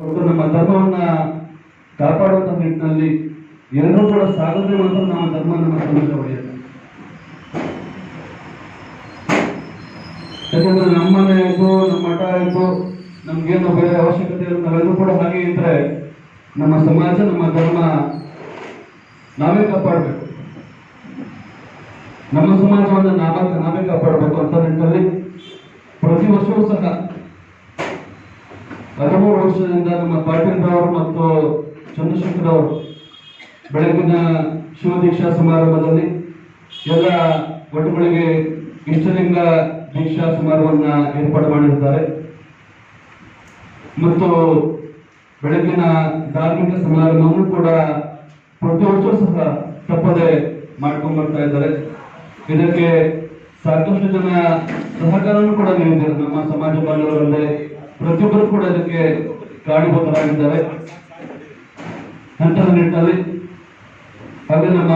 ನಮ್ಮ ಧರ್ಮವನ್ನ ಕಾಪಾಡುವಂತ ನಿಟ್ಟಿನಲ್ಲಿ ಎಲ್ಲರೂ ಕೂಡ ಸಾಗಿದ್ರೆ ಮಾತ್ರ ನಮ್ಮ ಧರ್ಮ ನಮ್ಮ ಸಮಾಜ ಒಳ್ಳೆಯದು. ಯಾಕಂದ್ರೆ ನಮ್ಮ ಮನೆ ಆಯ್ತು ನಮ್ಮ ಮಠ ಆಯ್ತು ನಮ್ಗೇನು ಬೇರೆ ಅವಶ್ಯಕತೆ ಇಲ್ಲ ನಾವೆಲ್ಲರೂ ಕೂಡ ಹಾಗೆ ಇದ್ರೆ ನಮ್ಮ ಸಮಾಜ, ನಮ್ಮ ಧರ್ಮ ನಾವೇ ಕಾಪಾಡಬೇಕು. ನಮ್ಮ ಸಮಾಜವನ್ನು ನಾವ ನಾವೇ ಕಾಪಾಡಬೇಕು ಅಂತ ನಿಟ್ಟಿನಲ್ಲಿ ಪ್ರತಿ ವರ್ಷವೂ ಸಹ ಹದಿಮೂರು ವರ್ಷದಿಂದ ನಮ್ಮ ಪಾಟೀಲ್ ಅವರು ಮತ್ತು ಚಂದ್ರಶೇಖರ್ ಅವರು ಬೆಳಗಿನ ಶಿವದೀಕ್ಷಾ ಸಮಾರಂಭದಲ್ಲಿ ಎಲ್ಲ ಒಟ್ಟುಗಳಿಗೆ ಇಷ್ಟಲಿಂಗ ದೀಕ್ಷಾ ಸಮಾರಂಭವನ್ನು ಏರ್ಪಾಡು ಮಾಡಿರ್ತಾರೆ ಮತ್ತು ಬೆಳಗಿನ ಧಾರ್ಮಿಕ ಸಮಾರಂಭವನ್ನು ಕೂಡ ಪ್ರತಿ ವರ್ಷ ಸಹ ತಪ್ಪದೆ ಮಾಡ್ಕೊಂಡು ಬರ್ತಾ ಇದ್ದಾರೆ. ಇದಕ್ಕೆ ಸಾಕಷ್ಟು ಜನ ಸಹಕಾರವನ್ನು ಕೂಡ ನೀಡಿದ್ದಾರೆ ನಮ್ಮ ಸಮಾಜ ಬಾಂಧವರಲ್ಲೇ ಪ್ರತಿಯೊಬ್ಬರು ಕೂಡ ಇದಕ್ಕೆ ಕಾರಣೀಭೂತರಾಗಿದ್ದಾರೆ ಅಂತಹ ನಿಟ್ಟಿನಲ್ಲಿ ಹಾಗೆ ನಮ್ಮ